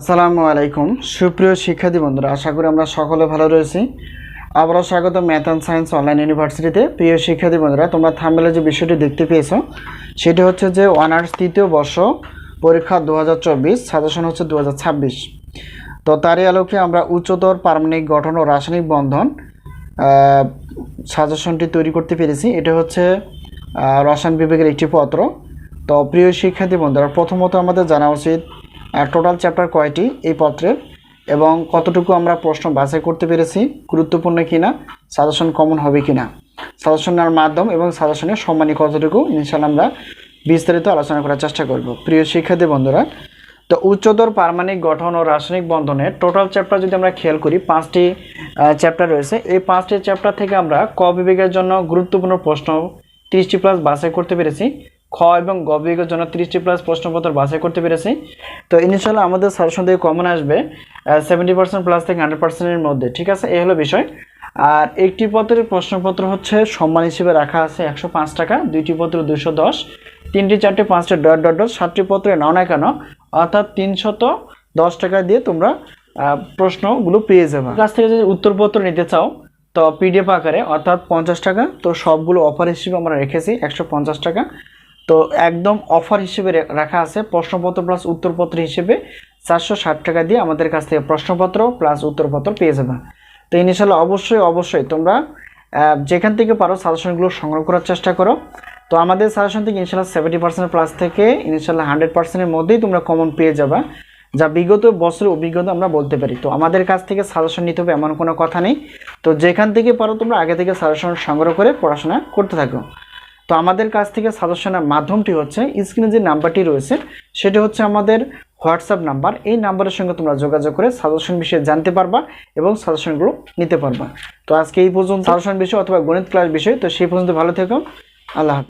আসসালামু আলাইকুম। সুপ্রিয় শিক্ষার্থী বন্ধুরা, আশা করি আমরা সকলে ভালো রয়েছি। আবারও স্বাগত ম্যাথ অ্যান্ড সায়েন্স অনলাইন ইউনিভার্সিটিতে। প্রিয় শিক্ষার্থী বন্ধুরা, তোমরা থামবেলে যে বিষয়টি দেখতে পেয়েছ, সেটি হচ্ছে যে অনার্স তৃতীয় বর্ষ পরীক্ষা দু হাজার চব্বিশ, সাজেশন হচ্ছে দু হাজার ছাব্বিশ। তো তারই আলোকে আমরা উচ্চতর পারমাণবিক গঠন ও রাসায়নিক বন্ধন সাজেশনটি তৈরি করতে পেরেছি। এটা হচ্ছে রসায়ন বিভাগের একটি পত্র। তো প্রিয় শিক্ষার্থী বন্ধুরা, প্রথমত আমাদের জানা উচিত টোটাল চ্যাপ্টার কয়টি এই পত্রের এবং কতটুকু আমরা প্রশ্ন বাছাই করতে পেরেছি? গুরুত্বপূর্ণ কিনা? সাজেশন কমন হবে কিনা? সাজেশনের মাধ্যম এবং সাজেশনের সম্মানী কতটুকু? ইনশাল্লাহ আমরা বিস্তারিত আলোচনা করার চেষ্টা করব। প্রিয় শিক্ষার্থী বন্ধুরা, তো উচ্চতর পারমাণবিক গঠন ও রাসায়নিক বন্ধনের টোটাল চ্যাপ্টার যদি আমরা খেয়াল করি, পাঁচটি চ্যাপ্টার রয়েছে। এই পাঁচটি চ্যাপ্টার থেকে আমরা ক বিভাগের জন্য গুরুত্বপূর্ণ প্রশ্ন তিরিশটি প্লাস বাছাই করতে পেরেছি। খ এবং গ বিভাগের জন্য তিরিশটি প্লাস প্রশ্নপত্র বাছাই করতে পেরেছি। তো ইনিশিয়াল আমাদের সাজেশন থেকে কমন আসবে সেভেন্টি পার্সেন্ট প্লাস থেকে হান্ড্রেড পার্সেন্টের মধ্যে, ঠিক আছে? এই হলো বিষয়। আর একটি পত্রের প্রশ্নপত্র হচ্ছে, সম্মান হিসেবে রাখা আছে একশো পাঁচ টাকা, দুইটি পত্র দুশো দশ, তিনটি, চারটে, পাঁচটা ডট ডট ডট, সাতটি পত্রে নাও না কেন, অর্থাৎ তিনশত দশ টাকা দিয়ে তোমরা প্রশ্নগুলো পেয়ে যাবে। কাছ থেকে যদি উত্তরপত্র নিতে চাও, তো পিডিএফ আকারে, অর্থাৎ পঞ্চাশ টাকা, তো সবগুলো অফার হিসেবে আমরা রেখেছি একশো পঞ্চাশ টাকা। তো একদম অফার হিসেবে রাখা আছে, প্রশ্নপত্র প্লাস উত্তরপত্র হিসেবে চারশো ষাট টাকা দিয়ে আমাদের কাছ থেকে প্রশ্নপত্র প্লাস উত্তরপত্র পেয়ে যাবে। তো ইনশাল্লাহ অবশ্যই অবশ্যই তোমরা যেখান থেকে পারো সাজেশনগুলো সংগ্রহ করার চেষ্টা করো। তো আমাদের সাজেশন থেকে ইনশাল্লাহ সেভেন্টি পার্সেন্ট প্লাস থেকে ইনশাল্লাহ হান্ড্রেড পার্সেন্টের মধ্যেই তোমরা কমন পেয়ে যাবে। যা বিগত বছরের অভিজ্ঞতা আমরা বলতে পারি। তো আমাদের কাছ থেকে সাজেশন নিতে হবে এমন কোনো কথা নেই। তো যেখান থেকে পারো তোমরা আগে থেকে সাজেশন সংগ্রহ করে পড়াশোনা করতে থাকো। তো আমাদের কাছ থেকে সাজেশনের মাধ্যমটি হচ্ছে, স্ক্রিনে যে নাম্বারটি রয়েছে, সেটি হচ্ছে আমাদের হোয়াটসঅ্যাপ নাম্বার। এই নাম্বারের সঙ্গে তোমরা যোগাযোগ করে সাজেশন বিষয়ে জানতে পারবা এবং সাজেশনগুলো নিতে পারবা। তো আজকে এই পর্যন্ত সাজেশন বিষয় অথবা গণিত ক্লাস বিষয়, তো সেই পর্যন্ত ভালো থেকো। আল্লাহ